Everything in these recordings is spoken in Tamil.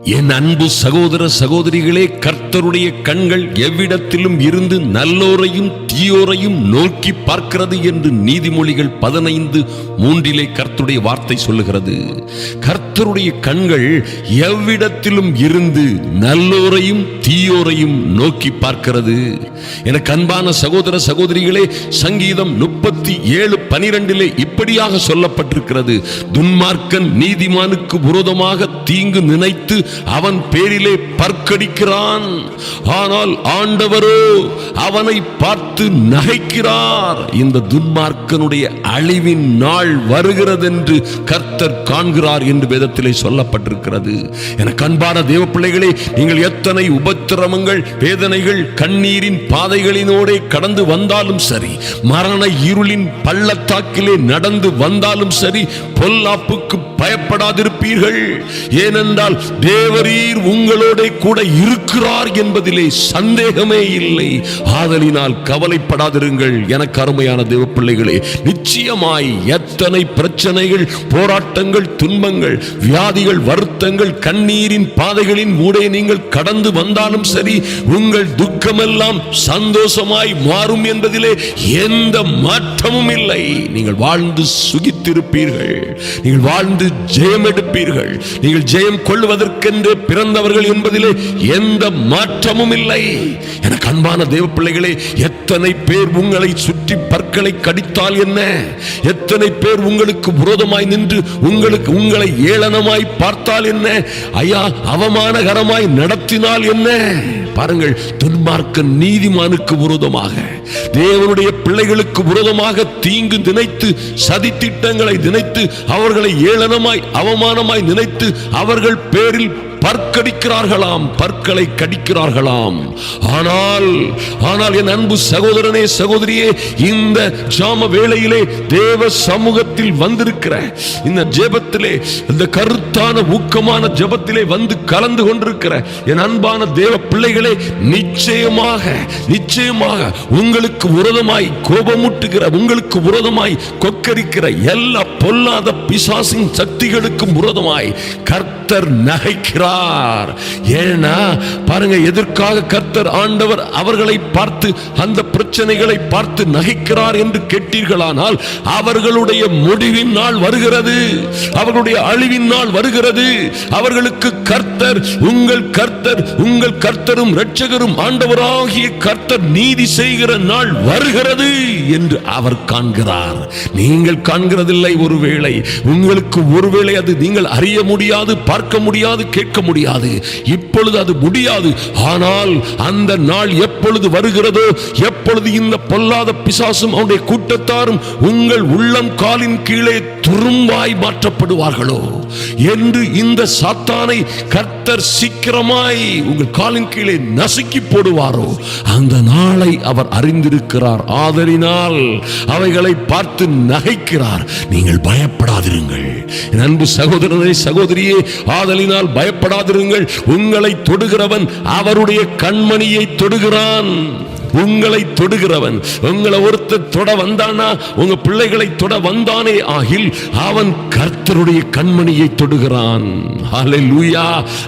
என் அன்பு சகோதர சகோதரிகளே கர்த்தருடைய கண்கள் எவ்விடத்திலும் இருந்து நல்லோரையும் தீயோரையும் நோக்கி பார்க்கிறது என்று நீதிமொழிகள் பதினைந்து மூன்றிலே கர்த்தருடைய வார்த்தை சொல்லுகிறது. கர்த்தருடைய கண்கள் எவ்விடத்திலும் இருந்து நல்லோரையும் தீயோரையும் நோக்கி பார்க்கிறது. எனக்கு அன்பான சகோதர சகோதரிகளே சங்கீதம் முப்பத்தி ஏழு பனிரெண்டிலே இப்படியாக சொல்லப்பட்டிருக்கிறது. துன்மார்க்கன் நீதிமானுக்கு விரோதமாக தீங்கு நினைத்து அவன் பேரிலே பற்கடிக்கிறான். ஆனால் ஆண்டவரோ அவனை பார்த்து நகைக்கிறார். இந்த துன்மார்க்கனுடைய அழிவின் நாள் வருகிறதென்று கர்த்தர் காண்கிறார் என்று வேதத்திலே சொல்லப்பட்டிருக்கிறது. என கண்பான தேவ பிள்ளைகளே நீங்கள் எத்தனை உபத்திரமங்கள் வேதனைகள் கண்ணீரின் பாதைகளினோடே கடந்து வந்தாலும் சரி மரண இருளின் பள்ளத்தாக்கிலே நடந்து வந்தாலும் சரி பொல்லாப்புக்கு பயப்படாதிருப்பீர்கள். ஏனென்றால் தேவரீர் உங்களோட கூட இருக்கிறார் என்பதிலே சந்தேகமே இல்லை. ஆதலினால் கவலைப்படாதிருங்கள். எனக்கு அருமையான தேவ பிள்ளைகளே நிச்சயமாய் எத்தனை பிரச்சனைகள் போராட்டங்கள் துன்பங்கள் வியாதிகள் வருத்தங்கள் கண்ணீரின் பாதைகளின் ஊடே நீங்கள் கடந்து வந்தாலும் சரி உங்கள் துக்கமெல்லாம் சந்தோஷமாய் மாறும் என்பதிலே எந்த மாற்றமும் இல்லை. நீங்கள் வாழ்ந்து சுகித்திருப்பீர்கள். நீங்கள் வாழ்ந்து ஜெயம் எடுப்பீர்கள். நீங்கள் ஜெயம் கொள்வதற்கென்று பிறந்தவர்கள் என்பதிலே எந்த மாற்றமும் இல்லை. எனக்கு அன்பான தேவ பிள்ளைகளே எத்தனை பேர் உங்களை சுற்றி பற்களை கடித்தால் என்ன? எத்தனை பேர் உங்களுக்கு விரோதமாய் நின்று உங்களுக்கு உங்களை ஏளனமாய் பார்த்தால் என்ன? ஐயா அவமானகரமாய் நடத்தினால் என்ன? பாருங்கள் துன்மார்க்க நீதிமானுக்கு விரோதமாக தேவனுடைய பிள்ளைகளுக்கு விரோதமாக தீங்கு நினைத்து சதி திட்டங்களை நினைத்து அவர்களை ஏளனமாய் அவமானமாய் நினைத்து அவர்கள் பேரில் பற்கடிக்கிறார்களாம் பற்களை கடிக்கிறார்களாம். ஆனால் ஆனால் என் அன்பு சகோதரனே சகோதரியே இந்த ஜாம வேளையிலே தேவ சமூகத்தில் வந்திருக்கிற இந்த ஜெபத்திலே இந்த கருத்தான ஊக்கமான ஜெபத்திலே வந்து கலந்து கொண்டிருக்கிற என் அன்பான தேவ பிள்ளைகளே நிச்சயமாக நிச்சயமாக உங்களுக்கு விரோதமாய் கோபமூட்டுகிற உங்களுக்கு உரதமாய் கொக்கரிக்கிற எல்லா பொல்லாத பிசாசின் சக்திகளுக்கும் விரோதமாய் கர்த்தர் நகைக்கிறார். ஏன்னா பாருங்க எதற்காக கர்த்தர் ஆண்டவர் அவர்களை பார்த்து அந்த பிரச்சனைகளை பார்த்து நகைக்கிறார் என்று கேட்டீர்களானால் அவர்களுடைய முடிவின் நாள் வருகிறது. அவர்களுடைய அழிவின் நாள் வருகிறது. அவர்களுக்கு கர்த்தர் உங்கள் கர்த்தர் உங்கள் கர்த்தரும் இரட்சகரும் ஆண்டவராகிய கர்த்தர் நீதி செய்கிற நாள் வருகிறது என்று அவர் காண்கிறார். நீங்கள் காண்கிறதில்லை ஒருவேளை. உங்களுக்கு ஒருவேளை அது நீங்கள் அறிய முடியாது பார்க்க முடியாது கேட்க முடியாது. இப்பொழுது அது முடியாது. ஆனால் அந்த நாள் எப்பொழுது வருகிறதோ எப்பொழுது இந்த பொல்லாத பிசாசும் அவனுடைய கூட்டத்தாரும் உங்கள் உள்ளம் காலின் கீழே துரும்பாய் மாற்றப்படுவார்களோ? என்று இந்த சாத்தானை கர்த்தர் சீக்கிரமாய் உங்கள் காலின் கீழே நசுக்கி போடுவாரோ? அந்த நாளை அவர் அறிந்திருக்கிறார். ஆதரினால் அவைகளை பார்த்து நகைக்கிறார். நீங்கள் பயப்படாதிருங்கள். அன்பு சகோதரனே சகோதரியே ஆதலினால் பயப்படாதிருங்கள். உங்களை தொடுகிறவன் அவருடைய கண்மணியை தொடுகிறான். உங்களை தொடுகிறவன். உங்களை ஒருத்தர் தொட வந்தானா? உங்க பிள்ளைகளை தொட வந்தானே ஆகில் அவன் கர்த்தருடைய கண்மணியை தொடுகிறான்.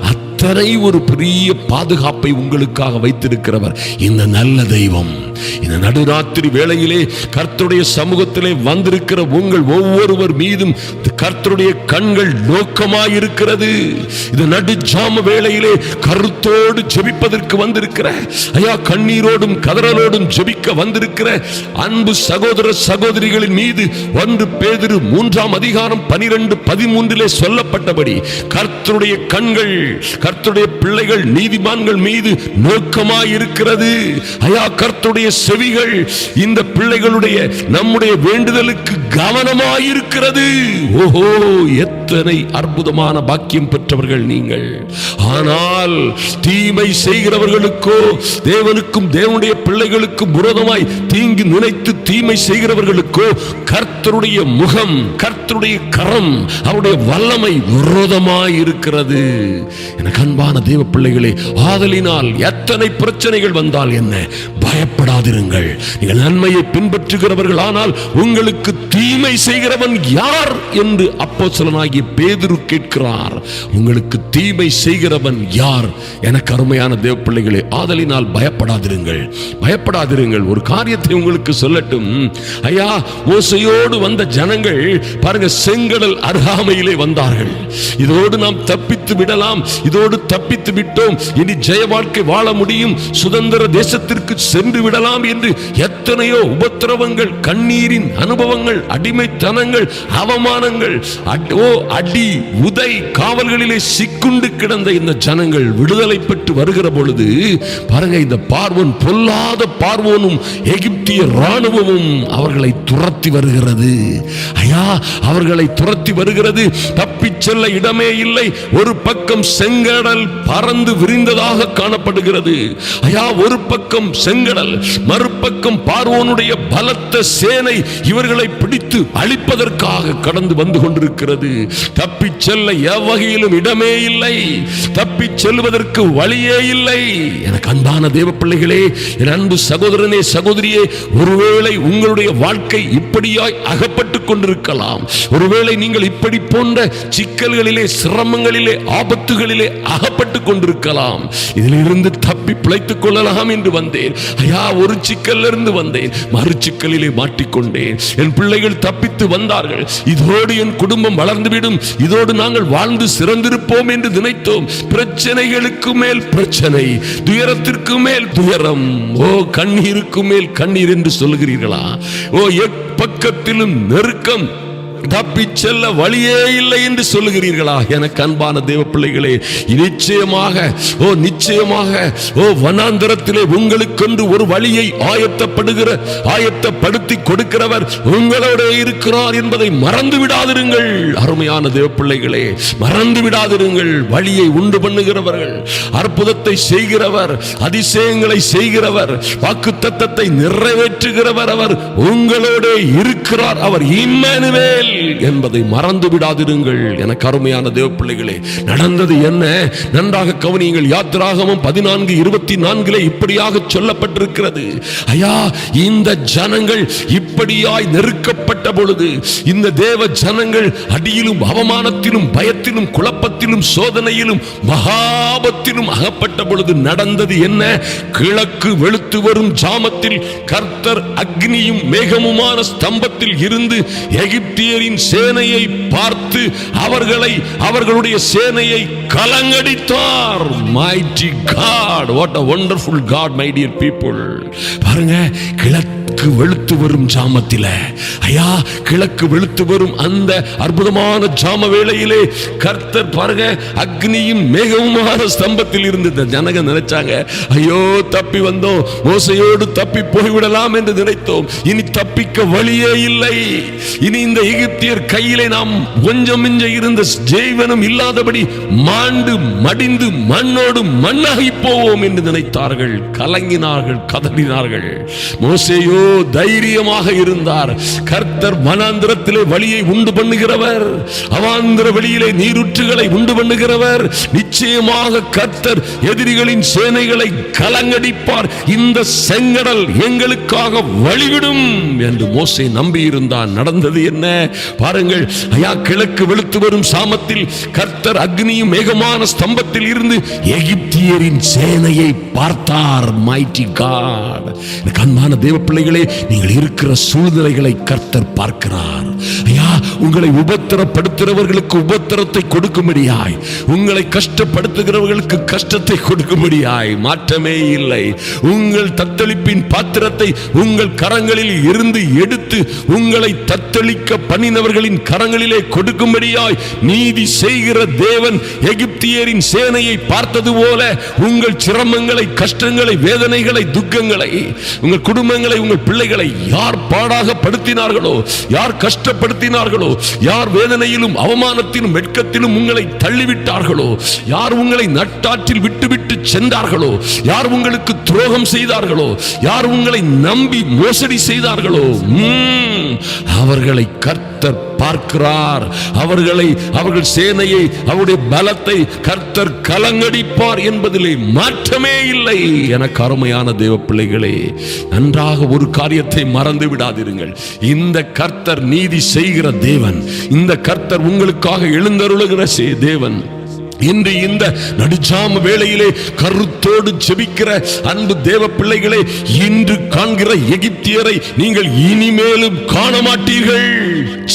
அத்தனை ஒரு பெரிய பாதுகாப்பை உங்களுக்காக வைத்திருக்கிறவர் இந்த நல்ல தெய்வம். இந்த நடுராத்திரி வேளையிலே கர்த்தருடைய சமூகத்திலே வந்திருக்கிற உங்கள் ஒவ்வொருவர் மீதும் கர்த்தருடைய கண்கள் நோக்கமாயிருக்கிறது. இந்த நடுஜாம வேளையிலே கருத்தோடு ஜெபிப்பதற்கு வந்திருக்கிற ஐயா கண்ணீரோடும் கதறலோடும் ஜெபிக்க வந்திருக்கிற அன்பு சகோதர சகோதரிகளின் மீது ஒன்று பேதிரு மூன்றாம் அதிகாரம் பனிரெண்டு பதிமூன்றிலே சொல்லப்பட்டபடி கர்த்தருடைய கண்கள் கர்த்தருடைய பிள்ளைகள் நீதிமான்கள் மீது நோக்கமாயிருக்கிறது. ஐயா கர்த்தருடைய செவிகள் இந்த பிள்ளைகளுடைய நம்முடைய வேண்டுதலுக்கு கவனமாயிருக்கிறது. ஓஹோ எத்தனை அற்புதமான பாக்கியம் பெற்றவர்கள் நீங்கள். ஆனால் தீமை செய்கிறவர்களுக்கோ தேவனுக்கும் தேவனுடைய பிள்ளைகளுக்கும் விரோதமாய் தீங்கு நினைத்து தீமை செய்கிறவர்களுக்கோ கர்த்தருடைய முகம் கர்த்தருடைய கரம் அவருடைய வல்லமை விரோதமாய் இருக்கிறது எனக்கு அன்பான தேவ பிள்ளைகளே ஆதலினால் எத்தனை பிரச்சனைகள் வந்தால் என்ன? பயப்படாதிருங்கள். நீங்கள் நன்மையை பின்பற்றுகிறவர்கள் ஆனால் உங்களுக்கு தீமை செய்கிறவன் யார்? என்று அப்போ அப்போஸ்தலனாகிய பேதுரு கேட்கிறார் உங்களுக்கு தீமை செய்கிறவன் யார்? எனக்கு அருமையான தேவ பிள்ளைகளே ஆதலினால் பயப்படாதிருங்கள். பயப்படாதிருங்கள். ஒரு காரியத்தை உங்களுக்கு சொல்லட்டும். ஐயா ஓசையோடு வந்த ஜனங்கள் பாருங்க செங்கடல் அருகாமையிலே வந்தார்கள். இதோடு நாம் தப்பித்து விடலாம். இதோடு தப்பித்து விட்டோம். இனி ஜெய வாழ்க்கை வாழ முடியும். சுதந்திர தேசத்திற்கு சென்று விடலாம் என்று எத்தனையோ உபத்திரவங்கள் கண்ணீரின் அனுபவங்கள் அடிமைத்தனங்கள் அவமானங்கள் ஓ அடி உதை காவல்களிலே சிக்குண்டு கிடந்த இந்த ஜனங்கள் விடுதலை பெற்று வருகிற பொழுது பாருங்க இந்த பார்வன் பொல்லாத பார்வோனும் எகிப்திய ராணுவமும் அவர்களை துரத்தி வருகிறது. ஐயா அவர்களை துரத்தி வருகிறது. தப்பிச் செல்ல இடமே இல்லை. ஒரு பக்கம் செங்கடல் பறந்து விரிந்ததாக காணப்படுகிறது. ஐயா ஒரு பக்கம் செங்கடல் பக்கம் பார்வோனுடைய பலத்த சேனை இவர்களை பிடித்து அழிப்பதற்காக கடந்து வந்து கொண்டிருக்கிறது. தப்பி செல்ல எவ்வகையிலும் இடமே இல்லை. தப்பி செல்வதற்கு வழியே இல்லை. எனக்கு அன்பான தேவ பிள்ளைகளே என் அன்பு சகோதரனே சகோதரியே ஒருவேளை உங்களுடைய வாழ்க்கை இப்படியாய் அகப்பட்டு கொண்டிருக்கலாம். ஒருவேளை நீங்கள் இப்படி போன்ற சிக்கல்களிலே சிரமங்களிலே ஆபத்துகளிலே அகப்பட்டு கொண்டிருக்கலாம். இதிலிருந்து தப்பி பிழைத்துக் கொள்ளலாம் என்று வந்தேன். ஐயா ஒரு சிக்கல் சிக்கல்ல இருந்து வந்தேன். மறு சிக்கலிலே மாட்டிக்கொண்டேன். என் பிள்ளைகள் தப்பித்து வந்தார்கள். இதோடு என் குடும்பம் வளர்ந்துவிடும். இதோடு நாங்கள் வாழ்ந்து சிறந்திருப்போம் என்று நினைத்தோம். பிரச்சனைகளுக்கு மேல் பிரச்சனை துயரத்திற்கு மேல் துயரம். ஓ கண்ணீருக்கு மேல் கண்ணீர் என்று சொல்லுகிறீர்களா? ஓ எப்பக்கத்திலும் நெருக்கம். தப்பி செல்ல வழியே இல்லை என்று சொல்லுகிறீர்களா? எனக்கு அன்பான தேவ பிள்ளைகளே நிச்சயமாக ஓ நிச்சயமாக ஓ வனாந்தரத்திலே உங்களுக்கென்று ஒரு வழியை ஆயத்தப்படுகிற ஆயத்தப்படுத்தி கொடுக்கிறவர் உங்களோட இருக்கிறார் என்பதை மறந்து விடாதிருங்கள். அருமையான தேவ பிள்ளைகளே மறந்து விடாதிருங்கள். வழியை உண்டு பண்ணுகிறவர்கள் அற்புதத்தை செய்கிறவர் அதிசயங்களை செய்கிறவர் வாக்கு தத்தத்தை நிறைவேற்றுகிறவர் அவர் உங்களோட இருக்கிறார். அவர் இம்மானுவேல் செயல் என்பதை மறந்து விடாதிருங்கள். என கருமையான தேவ பிள்ளைகளே நடந்தது என்ன? நன்றாக கவனியுங்கள். யாத்திராகமும் பதினான்கு இருபத்தி நான்கிலே இப்படியாக சொல்லப்பட்டிருக்கிறது. ஐயா இந்த ஜனங்கள் இப்படியாய் நெருக்கப்பட்ட பொழுது இந்த தேவ ஜனங்கள் அடியிலும் அவமானத்திலும் பயத்திலும் குழப்பத்திலும் சோதனையிலும் மகாபத்திலும் அகப்பட்ட பொழுது நடந்தது என்ன? கிழக்கு வெளுத்து வரும் ஜாமத்தில் கர்த்தர் அக்னியும் மேகமுமான ஸ்தம்பத்தில் இருந்து எகிப்திய எகிப்தியரின் சேனையை பார்த்து அவர்களை அவர்களுடைய சேனையை கலங்கடித்தார். Mighty god what a wonderful god my dear people பாருங்க கிழக்கு வெளுத்து வரும் ஜாமத்தில். ஐயா கிழக்கு வெளுத்து வரும் அந்த அற்புதமான ஜாம வேளையிலே கர்த்தர் பாருங்க அக்னியும் மேகமுமான ஸ்தம்பத்தில் இருந்து இந்த ஜனங்க நினைச்சாங்க ஐயோ தப்பி வந்தோம் மோசையோடு தப்பி போய்விடலாம் என்று நினைத்தோம். இனி தப்பிக்க வழியே இல்லை. இனி இந்த எகிப்தியர் கையிலே நாம் கொஞ்சம் மிஞ்ச இருந்த ஜெய்வனும் இல்லாதபடி மாண்டு மடிந்து மண்ணோடு மண்ணாகி போவோம் என்று நினைத்தார்கள். கலங்கினார்கள் கதறினார்கள். மோசேயோ தைரியமாக இருந்தார். கர்த்தர் வனாந்திரத்திலே வழியை உண்டு பண்ணுகிறவர். அவாந்திர வெளியிலே நீருற்றுகளை உண்டு பண்ணுகிறவர். நிச்சயமாக கர்த்தர் எதிரிகளின் சேனைகளை கலங்கடிப்பார். இந்த செங்கடல் எங்களுக்காக வழிவிடும் என்று மோசை நம்பியிருந்தான். நடந்தது என்ன? பாருங்கள் ஐயா கிழக்கு வெளுத்து வரும் சாமத்தில் கர்த்தர் அக்னியும் மேகமான ஸ்தம்பத்தில் இருந்து எகிப்தியரின் சேனையை பார்த்தார் மைட்டி காட் எனக்கு அன்பான தேவ பிள்ளைகளே நீங்கள் இருக்கிற சூழ்நிலைகளை கர்த்தர் பார்க்கிறார். ஐயா உங்களை உபத்திரப்படுத்துகிறவர்களுக்கு உபத்திரத்தை கொடுக்கும்படியாய் உங்களை கஷ்டப்படுத்துகிறவர்களுக்கு கஷ்டத்தை கொடுக்கும்படியாய் மாற்றமே இல்லை. உங்கள் தத்தளிப்பின் பாத்திரத்தை உங்கள் கரங்களில் இருந்து எடு எடுத்து உங்களை தத்தளிக்க பண்ணினவர்களின் கரங்களிலே கொடுக்கும்படியாய் நீதி செய்கிற தேவன் எகிப்தியரின் சேனையை பார்த்தது போல உங்கள் சிரமங்களை கஷ்டங்களை வேதனைகளை துக்கங்களை உங்கள் குடும்பங்களை உங்கள் பிள்ளைகளை யார் பாடாக படுத்தினார்களோ யார் கஷ்டப்படுத்தினார்களோ யார் வேதனையிலும் அவமானத்திலும் வெட்கத்திலும் உங்களை தள்ளிவிட்டார்களோ யார் உங்களை நட்டாற்றில் விட்டுவிட்டு சென்றார்களோ யார் உங்களுக்கு துரோகம் செய்தார்களோ யார் உங்களை நம்பி மோசடி செய்தார்களோ அவர்களை கர்த்தர் பார்க்கிறார். அவர்களை அவர்கள் சேனையை அவருடைய பலத்தை கர்த்தர் கலங்கடிப்பார் என்பதிலே மாற்றமே இல்லை. எனக்கு அருமையான தேவ பிள்ளைகளே நன்றாக ஒரு காரியத்தை மறந்து விடாதிருங்கள். இந்த கர்த்தர் நீதி செய்கிற தேவன் இந்த கர்த்தர் உங்களுக்காக எழுந்தருளுகிற தேவன். இன்று இந்த நடுஜாம வேளையிலே கருத்தோடு செபிக்கிற அன்பு தேவ பிள்ளைகளே இன்று காண்கிற எகிப்தியரை நீங்கள் இனிமேலும் காண மாட்டீர்கள்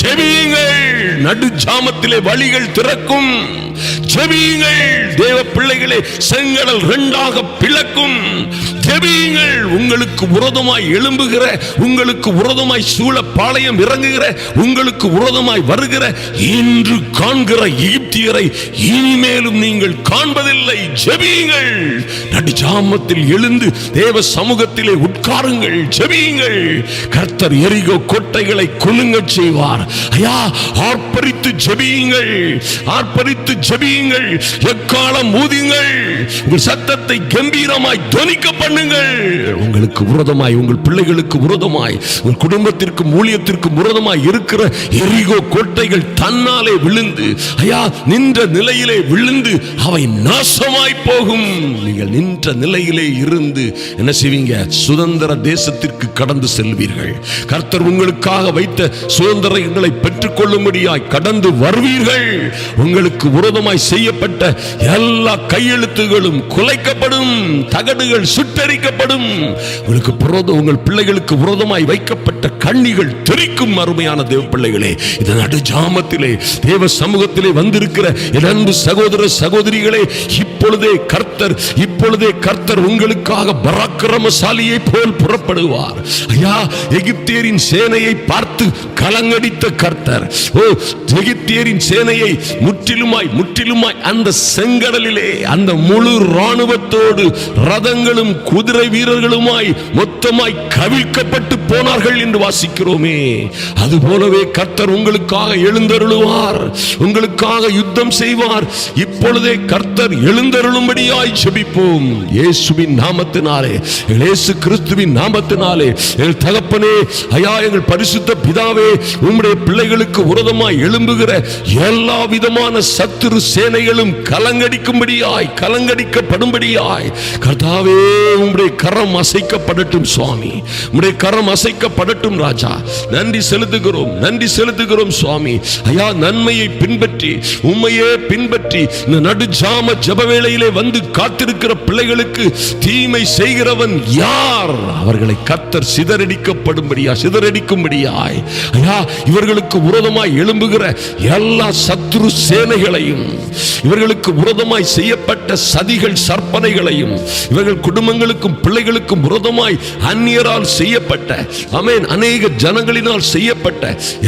ஜெபியுங்கள். நடுஜாமத்திலே வழிகள் திறக்கும். ஜெபியுங்கள். தேவ பிள்ளைகளே செங்கடல் ரெண்டாக பிளக்கும். ஜெபியுங்கள். உங்களுக்கு உரதமாய் எழும்புகிற உங்களுக்கு உரதமாய் சூழ பாளையம் இறங்குகிற உங்களுக்கு உரதமாய் வருகிற இன்று காண்கிற எகிப்தியரை இனிமேலும் நீங்கள் காண்பதில்லை. ஜெபியுங்கள். நடுஜாமத்தில் எழுந்து தேவ சமூகத்திலே உட்காருங்கள். ஜெபியுங்கள். கர்த்தர் எரிகோ கோட்டைகளை கொல்லுங்க செய்வார். ஐயா ஆர்ப்பரித்து ஜெபியுங்கள். ஆர்ப்பரித்து ஜெபியுங்கள். எக்காலம் ஊதியுங்கள். உங்கள் சத்தத்தை கம்பீரமாய் துவனிக்க பண்ணுங்கள். உங்களுக்கு விரோதமாய் உங்கள் பிள்ளைகளுக்கு விரோதமாய் உங்கள் குடும்பத்திற்கும் ஊழியத்திற்கும் விரோதமாய் இருக்கிற எரிகோ கோட்டைகள் தன்னாலே விழுந்து ஐயா நின்ற நிலையிலே விழுந்து அவை நாசமாய் போகும். நீங்கள் நின்ற நிலையிலே இருந்து என்ன செய்வீங்க? சுதந்திர தேசத்திற்கு கடந்து செல்வீர்கள். கர்த்தர் உங்களுக்காக வைத்த சுதந்திரங்களை பெற்றுக்கொள்ளும்படியாய் கடந்து வருவீர்கள். உங்களுக்கு விரோதமாய் செய்யப்பட்ட எல்லா கையெழுத்துகளும் குலைக்கப்படும் தகடுகள் சுட்டரிக்கப்படும். உங்களுக்கு விரோதம் உங்கள் பிள்ளைகளுக்கு விரோதமாய் வைக்கப்பட்ட கண்ணிகள் தெரிக்கும் அருமையான தேவ பிள்ளைகளே இந்த நடு ஜாமத்திலே தேவ சமூகத்திலே வந்திருக்க என் அன்பு சகோதர சகோதரிகளே இப்பொழுதே கர்த்தர் இப்பொழுதே கர்த்தர் உங்களுக்காக பராக்கிரமசாலியை போல் புறப்படுவார். ஐயா எகிப்தியரின் சேனையை பார்த்து கலங்கடித்த கர்த்தர். ஓ எகிப்தியரின் சேனையை முற்றிலுமாய் முற்றிலுமாய் அந்த செங்கடலிலே அந்த முழு ராணுவத்தோடு ரதங்களும் குதிரை வீரர்களுமாய் மொத்தமாய் கவிழ்க்கப்பட்டு போனார்கள் என்று வாசிக்கிறோமே. அது போலவே கர்த்தர் உங்களுக்காக எழுந்தருளுவார். உங்களுக்காக யுத்தம் செய்வார். இப்பொழுதே கர்த்தர் எழுந்தருளும்படியாய் செபிப்போம் இயேசுவின் நாமத்தினாலே இயேசு கிறிஸ்துவின் நாமத்தினாலே எங்கள் தகப்பனே ஐயா எங்கள் பரிசுத்த பிதாவே உம்முடைய பிள்ளைகளுக்கு உரதமாய் எழும்புகிற எல்லா விதமான சத்துரு சேனைகளும் கலங்கடிக்கும்படியாய் கலங்கடிக்க படும்படியாய் கர்த்தாவே உம்முடைய கரம் அசைக்கப்படட்டும் சுவாமி. உம்முடைய கரம் அசைக்கப்படட்டும் ராஜா. நன்றி செலுத்துகிறோம் நன்றி செலுத்துகிறோம் சுவாமி. ஐயா நன்மையை பின்பற்றி உண்மையே பின்பற்றி இந்த நடுஜாம ஜப வேளையிலே வந்து காத்திருக்கிற பிள்ளைகளுக்கு தீமை செய்கிறவன் யார்? அவர்களை கத்தர் சிதறடிக்கப்படும்படியா சிதறடிக்கும்படியாய். ஐயா இவர்களுக்கு உரதமாய் எழும்புகிற எல்லா சத்ரு சேனைகளையும் இவர்களுக்கு உரதமாய் செய்யப்பட்ட சதிகள் சற்பனைகளையும் இவர்கள் குடும்பங்களுக்கும் பிள்ளைகளுக்கும் விரோதமாய் அந்நியரால் செய்யப்பட்ட அமேன் அநேக ஜனங்களினால் செய்யப்பட்ட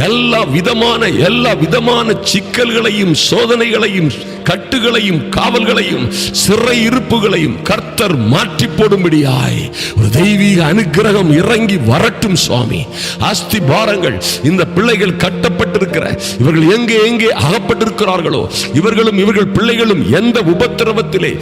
எல்லா விதமான எல்லா விதமான சிக்கல்களையும் சோதனைகளையும் கட்டுகளையும் காவல்களையும் சிறை இருப்புகளையும் கர்த்தர் மாற்றி போடும்படியாய் ஒரு தெய்வீக அனுக்கிரகம் இறங்கி வரட்டும் சுவாமி. அஸ்தி பாரங்கள் இந்த பிள்ளைகள் கட்டப்பட்டிருக்கிற இவர்கள் எங்கே எங்கே அகப்பட்டிருக்கிறார்களோ இவர்களும் இவர்கள் பிள்ளைகளும் எந்த உபத்திரவத்திலே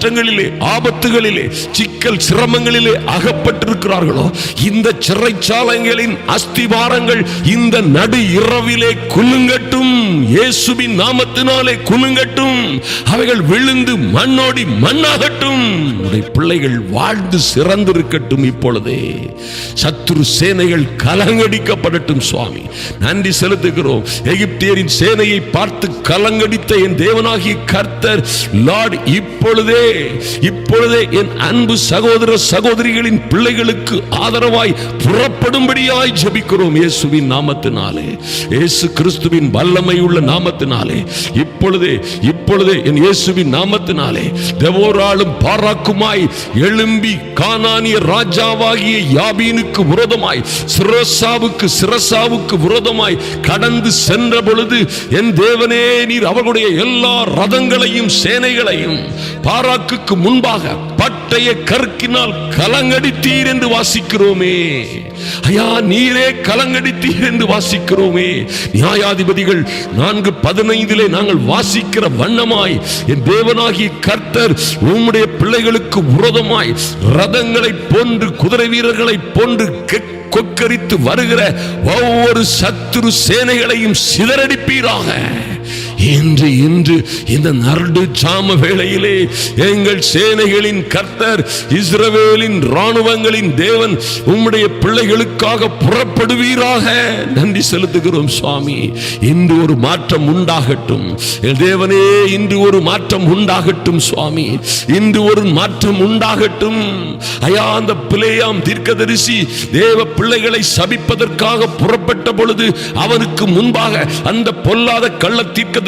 கஷ்டங்களிலே ஆபத்துகளிலே சிக்கல் சிரமங்களிலே அகப்பட்டிருக்கிறார்களோ இந்த சிறைச்சாலைகளின் அஸ்திவாரங்கள் இந்த நடு இரவிலே குலுங்கட்டும். இயேசுவின் நாமத்தினாலே குலுங்கட்டும். அவைகள் விழுந்து மண்ணோடி மண்ணாகட்டும். உடைய பிள்ளைகள் வாழ்ந்து சிறந்திருக்கட்டும் இப்பொழுதே. சத்துரு சேனைகள் கலங்கடிக்கப்படட்டும் சுவாமி. நன்றி செலுத்துகிறோம். எகிப்தியரின் சேனையை பார்த்து கலங்கடித்த என் தேவனாகிய கர்த்தர் லார்ட் இப்பொழுதே இப்பொழுதே என் அன்பு சகோதர சகோதரிகளின் பிள்ளைகளுக்கு ஆதரவாய் புறப்படும்படியாய் ஜபிக்கிறோம் இயேசுவின் நாமத்தினாலே. இயேசு கிறிஸ்துவின் வல்லமை உள்ள நாமத்தினாலே. இப்பொழுதே இப்பொழுதே என் இயேசுவின் நாமத்தினாலே தேவோராலும் பாராக்குமாய் எழும்பி கானானிய ராஜாவாகிய யாபீனுக்கு விரோதமாய் சிரசாவுக்கு சிரசாவுக்கு விரோதமாய் கடந்து சென்ற பொழுது என் தேவனே நீர் அவர்களுடைய எல்லா ரதங்களையும் சேனைகளையும் பாராக்குக்கு முன்பாக பட்டய கற்கினால் கலங்கடித்தீர் என்று வாசிக்கிறோமே. ஐயா நீரே கலங்கடித்தீர் என்று வாசிக்கிறோமே. நியாயாதிபதிகள் நான்கு பதினைந்திலே நாங்கள் வாசிக்கிற வண்ணமாய் என் தேவனாகிய கர்த்தர் உம்முடைய பிள்ளைகளுக்கு உரதமாய் ரதங்களை போன்று குதிரை வீரர்களை போன்று கொக்கரித்து வருகிற ஒவ்வொரு சத்துரு சேனைகளையும் சிதறடிப்பீராக. இன்று இன்று இந்த நரடு சாம வேளையிலே எங்கள் சேனைகளின் கர்த்தர் இஸ்ரவேலின் ராணுவங்களின் தேவன் உம்முடைய பிள்ளைகளுக்காக புறப்படுவீராக. நன்றி செலுத்துகிறோம் சுவாமி. இன்று ஒரு மாற்றம் உண்டாகட்டும். தேவனே இன்று ஒரு மாற்றம் உண்டாகட்டும் சுவாமி. இன்று ஒரு மாற்றம் உண்டாகட்டும். ஐயா அந்த பிள்ளையாம் தீர்க்கதரிசி தேவ பிள்ளைகளை சபிப்பதற்காக புறப்பட்ட பொழுது அவனுக்கு முன்பாக அந்த பொல்லாத கள்ள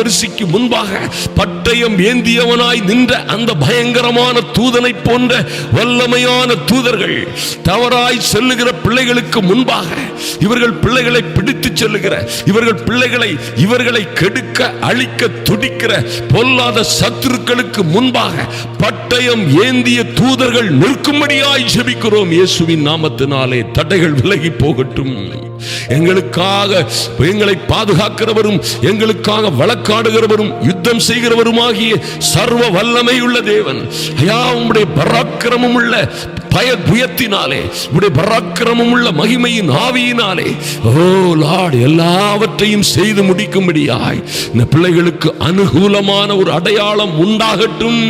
தீர்க்கதரிசிக்கு முன்பாக பட்டயம் ஏந்தியவனாய் நின்ற அந்த பயங்கரமான தூதனை போன்ற வல்லமையான தூதர்கள் தவறாய் செல்லுகிற பிள்ளைகளுக்கு முன்பாக இவர்கள் பிள்ளைகளை பிடித்து செல்லுகிற இவர்கள் பிள்ளைகளை இவர்களை கெடுக்க அழிக்க துடிக்கிற பொல்லாத சத்துருக்களுக்கு முன்பாக பட்டயம் ஏந்திய தூதர்கள் நிற்கும்படியாய் ஜெபிக்கிறோம். இயேசுவின் நாமத்தினாலே தடைகள் விலகி போகட்டும். எங்களுக்காக எங்களை பாதுகாக்கிறவரும் எங்களுக்காக வழக்காடுகிறவரும் யுத்தம் செய்கிறவருமாகிய சர்வ வல்லமை உள்ள தேவன். ஐயா உங்களுடைய பராக்கிரமம் உள்ள பய புயத்தினாலே உடைய பராக்கிரமம் உள்ள மகிமையின் ஆவியினாலே ஓ லார்ட் எல்லாவற்றையும் செய்து முடிக்கும்படியாய் இந்த பிள்ளைகளுக்கு அனுகூலமான ஒரு அடையாளம் உண்டாகட்டும்.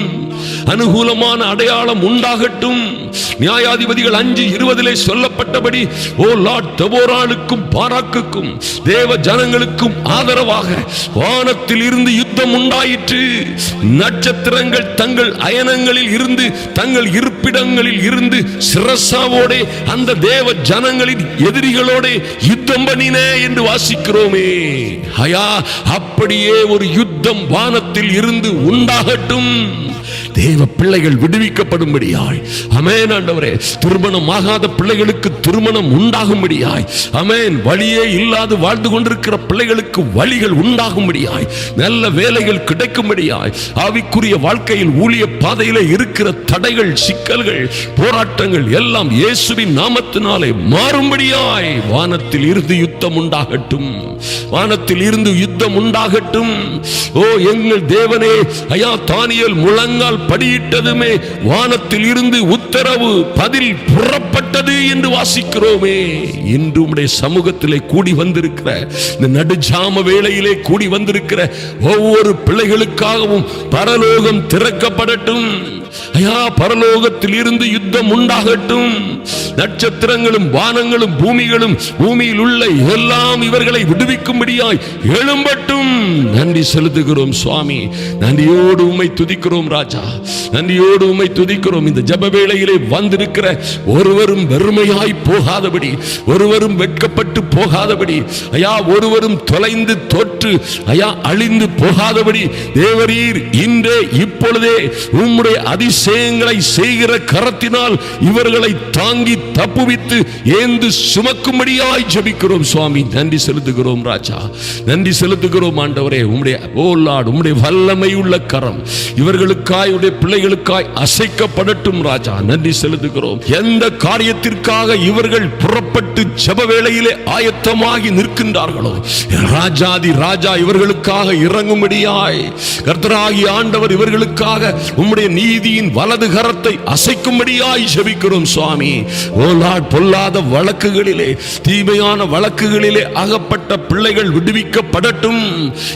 அனுகூலமான அடையாளம் உண்டாகட்டும். நியாயாதிபதிகள் அஞ்சு இருபதிலே சொல்லப்பட்டபடி ஓ லார்ட் தபோராளுக்கும் பாராக்குக்கும் தேவ ஜனங்களுக்கும் ஆதரவாக வானத்தில் இருந்து யுத்தம் உண்டாயிற்று. நட்சத்திரங்கள் தங்கள் அயனங்களில் இருந்து தங்கள் இருப்பிடங்களில் இருந்து சிரசாவோட அந்த தேவ ஜனங்களின் எதிரிகளோட யுத்தம் பண்ணின என்று வாசிக்கிறோமே. ஹயா அப்படியே ஒரு யுத்தம் வானத்தில் இருந்து உண்டாகட்டும். தேவ பிள்ளைகள் விடுவிக்கப்படும்படியாய். அமேன் ஆண்டவரே. திருமணம் ஆகாத பிள்ளைகளுக்கு திருமணம் உண்டாகும்படியாய். அமேன் வழியே இல்லாது வாழ்ந்து கொண்டிருக்கிற பிள்ளைகளுக்கு வழிகள் உண்டாகும்படியாய். நல்ல வேலைகள் கிடைக்கும்படியாய். ஆவிக்குரிய வாழ்க்கையில் ஊழிய பாதையில இருக்கிற தடைகள் சிக்கல்கள் போராட்டங்கள் எல்லாம் இயேசுவின் நாமத்தினாலே மாறும்படியாய். வானத்தில் இருந்து யுத்தம் உண்டாகட்டும். வானத்தில் இருந்து யுத்தம் உண்டாகட்டும். ஓ எங்கள் தேவனே. ஐயா தானியல் முழங்கால் படியிட்டதுமே வானத்தில் இருந்து உத்தரவு பதில் புறப்பட்டது என்று வாசிக்கிறோமே. இன்று உடைய சமூகத்திலே கூடி வந்திருக்கிற இந்த நடுஜாம வேளையிலே கூடி வந்திருக்கிற ஒவ்வொரு பிள்ளைகளுக்காகவும் பரலோகம் திறக்கப்படட்டும். ஐயா பரலோகத்தில் இருந்து யுத்தம் உண்டாகட்டும். நட்சத்திரங்களும் வானங்களும் பூமிகளும் பூமியில் உள்ள எல்லாம் இவர்களை விடுவிக்கும்படியாய் எழும்பட்டும். நன்றி செலுத்துகிறோம் சுவாமி. நன்றியோடு உண்மை துதிக்கிறோம் ராஜா. நன்றியோடு உண்மை துதிக்கிறோம். இந்த ஜப வேளையிலே வந்திருக்கிற ஒருவரும் வெறுமையாய் போகாதபடி ஒருவரும் வெட்கப்பட்டு போகாதபடி ஐயா ஒருவரும் தொலைந்து தோற்று ஐயா அழிந்து போகாதபடி தேவரீர் இன்றே இப்பொழுதே உம்முடைய அதிசயங்களை செய்கிற கரத்தினால் இவர்களை தாங்கி தப்புவித்து ஏந்து சுமக்கும்படியாய் ஜபிக்கிறோம் சுவாமி. நன்றி செலுத்துகிறோம் ராஜா. நன்றி செலுத்துகிறோம் ஆண்டவரே. உம்முடைய ஓலாடு உம்முடைய வல்லமை உள்ள கரம். இவர்களுக்காய் உடைய பிள்ளைகளுக்காய் அசைக்கப்படட்டும் ராஜா. நன்றி செலுத்துகிறோம். எந்த காரியத்திற்காக இவர்கள் புறப்பட்டு ஜப வேளையிலே ஆயத்தமாகி நிற்கின்றார்களோ? ராஜாதி ராஜா இவர்களுக்காக இறங்கும்படியாய். கர்த்தராகி ஆண்டவர் இவர்களுக்காக உம்முடைய நீதி நீதியின் வலது கரத்தை அசைக்கும்படியாய் ஜெபிக்கிறோம் சுவாமி. ஓலாட் பொல்லாத வழக்குகளிலே தீமையான வழக்குகளிலே அகப்பட்ட பிள்ளைகள் விடுவிக்கப்படட்டும்.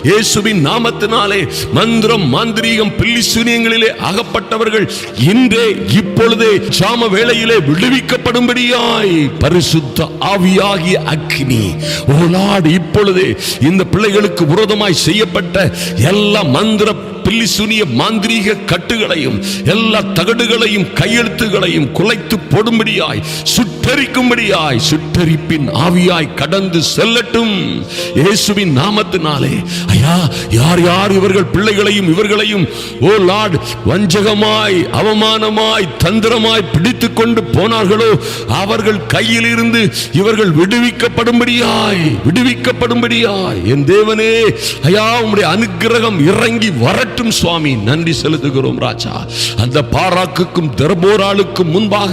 இயேசுவின் நாமத்தினாலே மந்திரம் மாந்திரீகம் பில்லி சூனியங்களிலே அகப்பட்டவர்கள் இன்றே இப்பொழுதே சாம வேளையிலே விடுவிக்கப்படும்படியாய் பரிசுத்த ஆவியாகிய அக்னி. ஓ இப்பொழுதே இந்த பிள்ளைகளுக்கு விரோதமாய் செய்யப்பட்ட எல்லா மந்திர பில்லி சுனிய மாந்திரீக கட்டுகளையும் எல்லா தகடுகளையும் கையெழுத்துகளையும் குலைத்து போடும்படியாய் சுட்டரிக்கும்படியாய் சுட்டரிப்பின் ஆவியாய் கடந்து செல்லட்டும் இயேசுவின் நாமத்தினாலே. ஐயா யார் யார் இவர்கள் பிள்ளைகளையும் இவர்களையும் ஓ லார்ட் வஞ்சகமாய் அவமானமாய் தந்திரமாய் பிடித்து கொண்டு போனார்களோ அவர்கள் கையில் இருந்து இவர்கள் விடுவிக்கப்படும்படியாய் விடுவிக்கப்படும்படியாய். என் தேவனே ஐயா உம்முடைய அனுக்கிரகம் இறங்கி வரட்டும் சுவாமி. நன்றி செலுத்துகிறோம் ராஜா. அந்த பாராக்குக்கும் தெர்போராளுக்கும் முன்பாக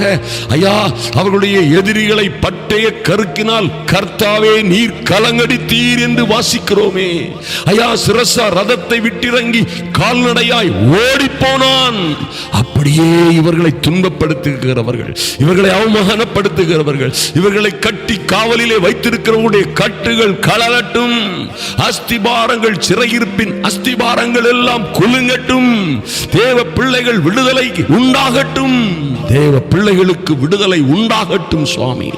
ஐயா அவர்களுடைய எதிரிகளை பட்டய கருக்கினால் கர்த்தாவே நீர் கலங்கடித்தீர் என்று வாசிக்கிறோமே. ஐயா சிரசா ரதத்தை விட்டிறங்கி கால்நடையாய் ஓடி போனான் அப்படியே இவர்களை துன்பப்படுத்துகிறவர்கள் இவர்களை அவமானப்படுத்துகிறவர்கள் இவர்களை கட்டி காவலிலே வைத்திருக்கிறவருடைய கட்டுகள் கலகட்டும் அஸ்திபாரங்கள் சிறையிருப்பின் அஸ்திபாரங்கள் எல்லாம் குலுங்கட்டும். தேவ பிள்ளைகள் விடுதலை உண்டாகட்டும். தேவ பிள்ளைகளுக்கு விடுதலை உண்டாகட்டும் சுவாமி.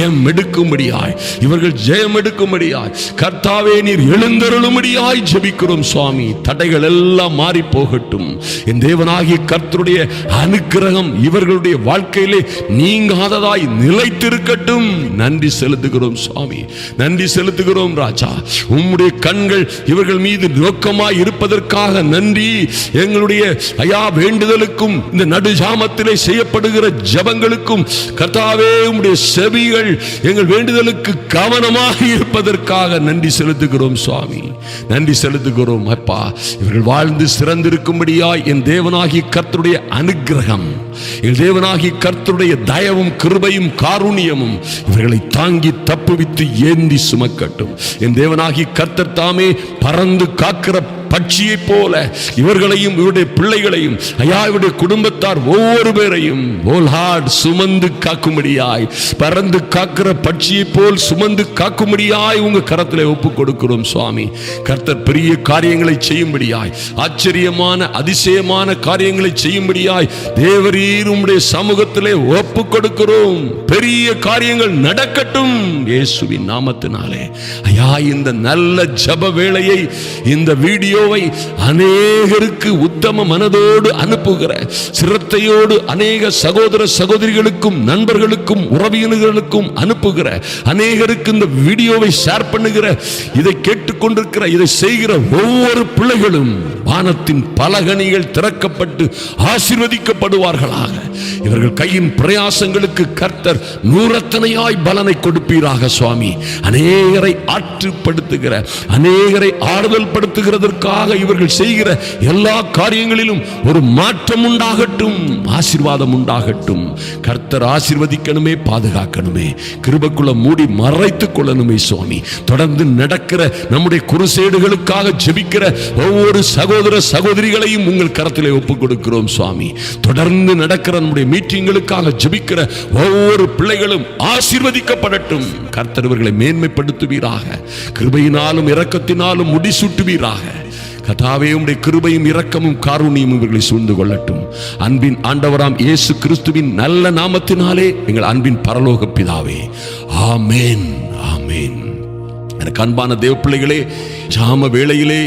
ஜெயம் எடுக்கும்படியாய். இவர்கள் ஜெயம் எடுக்கும்படியாய். கர்த்தாவே நீர் எழுந்தருளும்படியாய் ஜெபிக்கிறோம் சுவாமி. தடைகள் எல்லாம் மாறி போகட்டும் என் தேவனாகிய கர்த்தருடைய அனுக்கிரகம் இவர்களுடைய வாழ்க்கையிலே நீங்காததாய் நிலைத்திருக்கட்டும். நன்றி செலுத்துகிறோம் சுவாமி. நன்றி செலுத்துகிறோம் ராஜா. உம்முடைய கண்கள் இவர்கள் மீது நோக்கமாய் இருப்பதற்காக நன்றி. எங்களுடைய ஐயா வேண்டுதலுக்கும் இந்த நடுஜாமத்திலே செய்யப்படுகிற ஜபங்களுக்கும் கர்த்தாவே உம்முடைய செவிகள் எங்கள் வேண்டுதலுக்கு கவனமாக இருப்பதற்காக நன்றி செலுத்துகிறோம் சுவாமி. நன்றி செலுத்துகிறோம் அப்பா. இவர்கள் வாழ்ந்து சிறந்திருக்கும்படியா என் தேவனாகி கர்த்தருடைய அனுக்கிரகம் என் தேவனாகி கர்த்தருடைய தயவும் கிருபையும் காருண்யமும் இவர்களை தாங்கி தப்புவித்து ஏந்தி சுமக்கட்டும். என் தேவனாகி கர்த்தர் தாமே பறந்து காக்கிற பட்சியை போல இவர்களையும் இவருடைய பிள்ளைகளையும் ஐயா இவருடைய குடும்பத்தார் ஒவ்வொரு பேரையும் ஓல்ஹாட் சுமந்து காக்கும்படியாய் பறந்து காக்கிற பட்சியை போல் சுமந்து காக்கும்படியாய் உங்க கரத்தில் ஒப்பு கொடுக்கிறோம் சுவாமி. கர்த்தர் பெரிய காரியங்களை செய்யும்படியாய் ஆச்சரியமான அதிசயமான காரியங்களை செய்யும்படியாய் தேவரீர் உம்முடைய சமூகத்திலே ஒப்பு கொடுக்கிறோம். பெரிய காரியங்கள் நடக்கட்டும். இயேசுவின் நாமத்தினாலே. ஐயா இந்த நல்ல ஜப வேளையை இந்த வீடியோவை அநேகருக்கு உத்தம மனதோடு அனுப்புகிற சிரத்தையோடு அநேக சகோதர சகோதரிகளுக்கும் நண்பர்களுக்கும் உறவினர்களுக்கும் அனுப்புகிற அநேகருக்கு இந்த வீடியோவை ஷேர் பண்ணுகிற இதை கேட்டுக்கொண்டிருக்கிற இதை செய்கிற ஒவ்வொரு பிள்ளைகளும் வானத்தின் பலகணிகள் திறக்கப்பட்டு ஆசிர்வதிக்கப்படுவார்களாக. இவர்கள் கையின் பிரயாசங்களுக்கு கர்த்தர் நூறத்தனையாய் பலனை கொடுப்பீராக. சுவாமி அநேகரை ஆற்றுப்படுத்துகிற அநேகரை ஆறுதல் படுத்துகிறதற்காக இவர்கள் செய்கிற எல்லா காரியங்களிலும் ஒரு மாற்றம் உண்டாகட்டும் ஆசீர்வாதம் உண்டாகட்டும். கர்த்தர் ஆசீர்வதிக்கணுமே பாதுகாக்கணுமே. கிருபக்குள்ள மூடி மறைத்துக் கொள்ளணுமே சுவாமி. தொடர்ந்து நடக்கிற நம்முடைய குருசேடுகளுக்காக ஜெபிக்கிற ஒவ்வொரு சகோதர சகோதரிகளையும் உங்கள் கரத்திலே ஒப்புக் கொடுக்கிறோம் சுவாமி. தொடர்ந்து நடக்கிற நம்முடைய மீட்டிங்களுக்காக ஜெபிக்கிற ஒவ்வொரு பிள்ளைகளும் ஆசீர்வதிக்கப்படட்டும். கர்த்தர்வர்களை மேன்மைப்படுத்துவீராக. கிருபையினாலும் இரக்கத்தினாலும் முடிசூட்டுவீராக. கதாவே உடைய கிருபையும் இரக்கமும் காரூணியும் இவர்களை சூழ்ந்து கொள்ளட்டும். அன்பின் ஆண்டவராம் இயேசு கிறிஸ்துவின் நல்ல நாமத்தினாலே எங்கள் அன்பின் பரலோக பிதாவே. ஆமேன் ஆமேன். எனக்கு அன்பான தேவ பிள்ளைகளே ஜாம வேளையிலே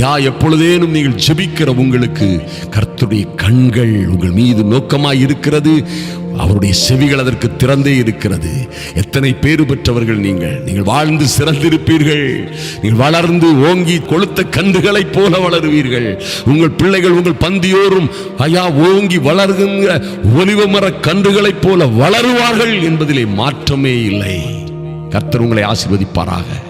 யா எப்பொழுதேனும் நீங்கள் ஜெபிக்கிற உங்களுக்கு கர்த்துடைய கண்கள் உங்கள் மீது நோக்கமாய் இருக்கிறது. அவருடைய செவிகள் அதற்கு திறந்தே இருக்கிறது. எத்தனை பேறு பெற்றவர்கள் நீங்கள்? நீங்கள் வாழ்ந்து சிறந்திருப்பீர்கள். நீங்கள் வளர்ந்து ஓங்கி கொளுத்த கன்றுகளைப் போல வளருவீர்கள். உங்கள் பிள்ளைகள் உங்கள் பந்தியோரும் ஐயா ஓங்கி வளர்கின்ற ஒலிவ மர கன்றுகளைப் போல வளருவார்கள் என்பதிலே மாற்றமே இல்லை. கர்த்தர் உங்களை ஆசிர்வதிப்பாராக.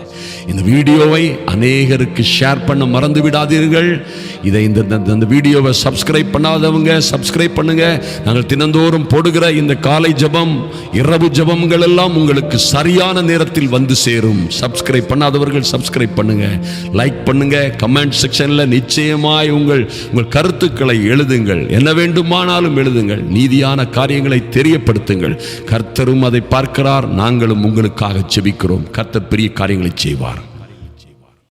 இந்த வீடியோவை அநேகருக்கு ஷேர் பண்ண மறந்து விடாதீர்கள். இதை இந்த இந்த- இந்த வீடியோவை சப்ஸ்கிரைப் பண்ணாதவங்க சப்ஸ்கிரைப் பண்ணுங்க. நாங்கள் தினந்தோறும் போடுகிற இந்த காலை ஜெபம் இரவு ஜபங்கள் எல்லாம் உங்களுக்கு சரியான நேரத்தில் வந்து சேரும். சப்ஸ்கிரைப் பண்ணாதவர்கள் சப்ஸ்கிரைப் பண்ணுங்க. லைக் பண்ணுங்க. கமெண்ட் செக்ஷன்ல நிச்சயமாய் உங்கள் உங்கள் கருத்துக்களை எழுதுங்கள். என்ன வேண்டுமானாலும் எழுதுங்கள். நீதியான காரியங்களை தெரியப்படுத்துங்கள். கர்த்தரும் அதை பார்க்கிறார். நாங்களும் உங்களுக்காக செபிக்கிறோம் கர்த்தர் பெரிய காரியங்களை செய்வார்.